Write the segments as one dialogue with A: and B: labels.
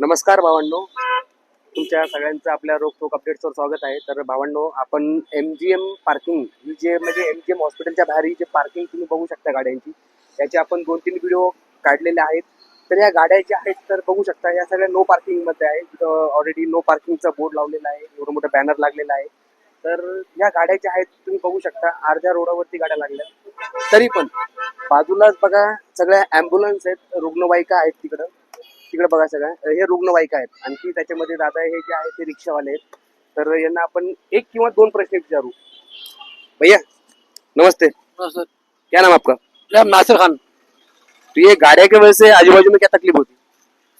A: नमस्कार भावांनो. तुमच्या सगळ्यांचं आपल्या रोखोक अपडेट्सवर स्वागत आहे. तर भावांनो आपण एम जी एम पार्किंग ही जे म्हणजे एम जी एम हॉस्पिटलच्या बाहेर ही जे पार्किंग तुम्ही बघू शकता गाड्यांची याचे आपण दोन तीन व्हिडिओ काढलेले आहेत. तर या गाड्या ज्या आहेत तर बघू शकता या सगळ्या नो पार्किंगमध्ये आहेत. ऑलरेडी नो पार्किंगचा बोर्ड लावलेला आहे एवढं मोठं बॅनर लागलेला आहे. तर या गाड्या ज्या आहेत तुम्ही बघू शकता अर्ध्या रोडावरती गाड्या लागल्या. तरी पण बाजूलाच बघा सगळ्या ॲम्ब्युलन्स आहेत रुग्णवाहिका आहेत तिकडं. तिकडे बघा सगळ्या हे रुग्णवाहिका आहेत. आणखी त्याच्यामध्ये दादा हे जे आहे ते रिक्षावाले आहेत. तर यांना आपण एक किंवा दोन प्रश्न विचारू. भैया नमस्ते.
B: सर
A: क्या नाम आपका?
B: नासिर खान.
A: तो ये गाड़िया की वजह से आजू बाजू में क्या तकलीफ होती?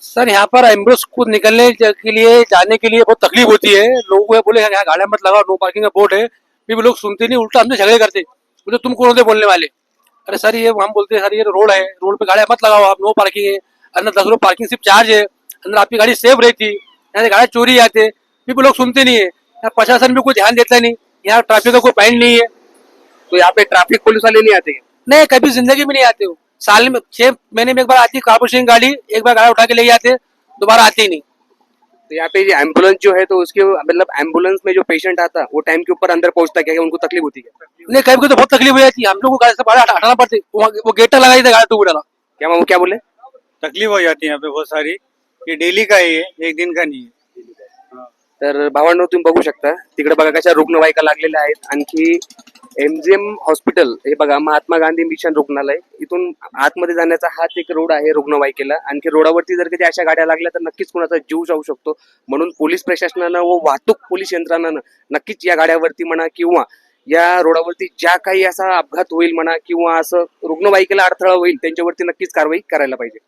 B: सर यहाँ पर एम्बुलेंस को निकलने के लिए जाने के लिए बहुत तकलीफ होती है। लोगों को बोले यहाँ गाड़ियां मत लगाओ नो पार्किंग का बोर्ड है। फिर भी लोग सुनते नहीं उल्टा हमसे झगड़े करते। बोले तुम कौन होते बोलने वाले? अरे सर ये हम बोलते हैं सर ये रोड है। रोड पे गाड़ियां मत लगाओ आप नो पार्किंग है। अंदर दस रुपये पार्किंग सिर्फ़ चार्ज है। अंदर आपकी गाड़ी सेफ़ रहती। यहाँ से गाड़ियाँ चोरी आते। फिर भी लोग सुनते नहीं है। यहाँ प्रशासन भी कोई ध्यान देता नहीं। यहाँ ट्रैफ़िक का कोई पॉइंट नहीं है।
A: तो यहाँ पे ट्रैफ़िक पुलिस वाले नहीं आते
B: नहीं कभी ज़िंदगी में नहीं आते हो साल में छह महीने में एक बार आती है कारपोरेशन गाड़ी। एक बार गाड़ी उठा के ले जाते दोबारा आती नहीं।
A: तो यहाँ पे एंबुलेंस जो है तो उसके मतलब एंबुलेंस में जो पेशेंट आता वो टाइम के ऊपर अंदर पहुँचता क्या? उनको तकलीफ़ होती है
B: नहीं कभी कभी तो बहुत तकलीफ़ हो जाती है। हम लोग को गाड़ी से बाहर हटाना पड़ती। वो गेटर लगाई था गाड़ी टू डाला
A: क्या वो क्या बोले?
C: तकलीफ हो जाती है यहाँ पे बहुत सारी ये डेली का ही है एक दिन का नहीं है।
A: तर भावांनो तुम्ही बघू शकता तिकडे बघा कशा रुग्णवाहिका लागलेल्या आहेत. आणखी एमजीएम हॉस्पिटल हे बघा महात्मा गांधी मिशन रुग्णालय. इथून आतमध्ये जाण्याचा हाच एक रोड आहे रुग्णवाहिकेला. आणखी रोडावरती जर कधी अशा गाड्या लागल्या तर नक्कीच कुणाचा जीव जाऊ शकतो. म्हणून पोलीस प्रशासनानं व वाहतूक पोलीस यंत्रणानं नक्कीच या गाड्यावरती म्हणा किंवा या रोडावरती ज्या काही असा अपघात होईल म्हणा किंवा असं रुग्णवाहिकेला अडथळा होईल त्यांच्यावरती नक्कीच कारवाई करायला पाहिजे.